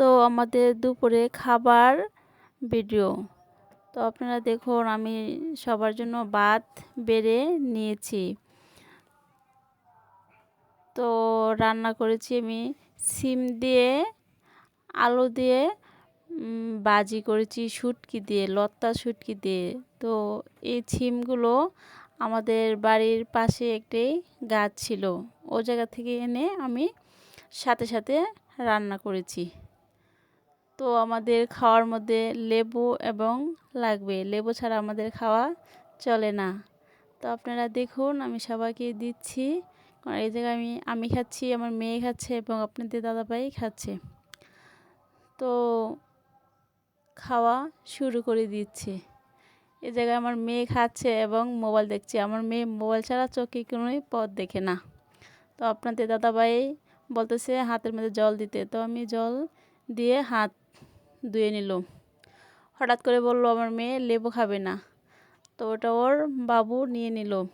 তো আমাদের দুপুরে খাবার ভিডিও। তো আপনারা দেখুন, আমি সবার জন্য ভাত বেড়ে নিয়েছি। তো রান্না করেছি আমি সিম দিয়ে, আলু দিয়ে বাজি করেছি শুটকি দিয়ে লত্তা শুটকি দিয়ে। তো এই ছিমগুলো আমাদের বাড়ির পাশে একটি গাছ ছিল। ও জায়গা থেকে এনে আমি সাথে সাথে রান্না করেছি। তো আমাদের খাওয়ার মধ্যে লেবু এবং লাগবে। লেবু ছাড়া আমাদের খাওয়া চলে না। তো আপনারা দেখুন, আমি সবাইকে দিচ্ছি। এই জায়গায় আমি আমি খাচ্ছি, আমার মেয়ে খাচ্ছে এবং আপনাদের দাদাভাই খাচ্ছে। তো খাওয়া শুরু করে দিচ্ছে। এ জায়গায় আমার মেয়ে খাচ্ছে এবং মোবাইল দেখছে। আমার মেয়ে মোবাইল ছাড়া চোখে কোনোই পথ দেখে না। তো আপনাদের দাদাভাই বলতেছে হাতের মধ্যে জল দিতে। তো আমি জল দিয়ে হাত ধুয়ে নিল। হঠাৎ করে বলল, আমার মেয়ে লেবু খাবে না। তো ওটা ওর বাবু নিয়ে নিল।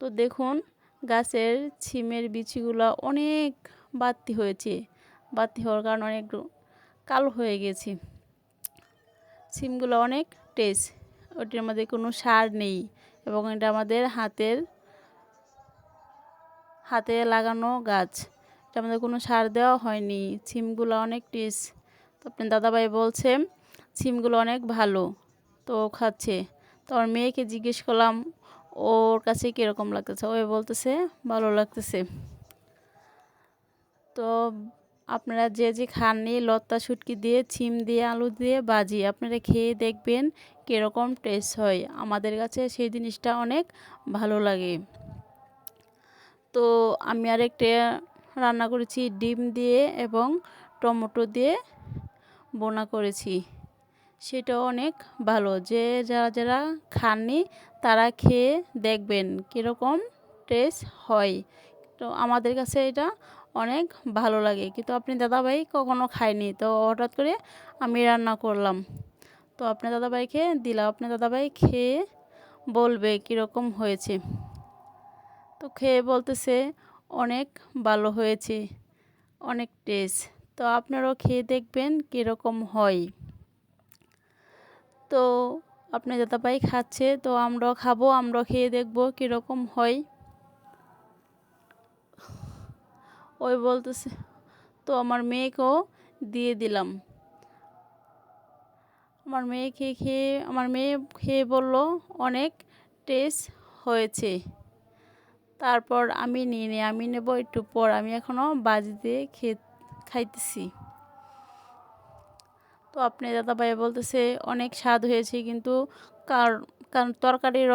তো দেখুন, গাছের ছিমের বিচিগুলো অনেক বাড়তি হয়েছে। বাড়তি হওয়ার কারণে অনেক কালো হয়ে গেছে। সিমগুলো অনেক টেস্ট ওটির মধ্যে কোনো সার নেই এবং এটা আমাদের হাতের, হাতে লাগানো গাছ। এটা আমাদের কোনো সার দেওয়া হয়নি। সিমগুলো অনেক টেস্ট আপনার দাদাভাই বলছে, সিমগুলো অনেক ভালো, তো খাচ্ছে। তো আমার মেয়েকে জিজ্ঞেস করলাম, ওর কাছে কীরকম লাগতেছে? ওই বলতেছে, ভালো লাগতেছে। তো আপনারা যে যে খাননি লতা শুটকি দিয়ে ছিম দিয়ে, আলু দিয়ে বাজি আপনারা খেয়ে দেখবেন কীরকম টেস্ট হয়। আমাদের কাছে সেই জিনিসটা অনেক ভালো লাগে। তো আমি আরেকটা রান্না করেছি, ডিম দিয়ে এবং টমেটো দিয়ে। বোনা করেছি। সেটাও অনেক ভালো। যে যারা যারা খাননি, তারা খেয়ে দেখবেন কীরকম টেস্ট হয়। তো আমাদের কাছে এটা অনেক ভালো লাগে। কিন্তু আপনি দাদাভাই কখনো খায়নি। তো হঠাৎ করে আমি রান্না করলাম। তো আপনার দাদাভাইকে দিলাম। আপনার দাদাভাই খেয়ে বলবে কীরকম হয়েছে। তো খেয়ে বলতেছে অনেক ভালো হয়েছে। অনেক টেস্ট তো আপনারাও খেয়ে দেখবেন কীরকম হয়। তো আপনার দাদাভাই খাচ্ছে, তো আমরাও খাব, আমরাও খেয়ে দেখব কীরকম হয়। ওই বলতেছে, তো আমার মেয়েকেও দিয়ে দিলাম। আমার মেয়ে খেয়ে খেয়ে, আমার মেয়ে খেয়ে বলল, অনেক টেস্ট হয়েছে। তারপর আমি নিয়ে নিই আমি নেব একটু পর। আমি এখনও বাজি দিয়ে খেয়ে খাইতেছি। তো আপনি দাদা ভাই বলতেছে অনেক স্বাদ হয়েছে কিন্তু কার কারণ তরকারির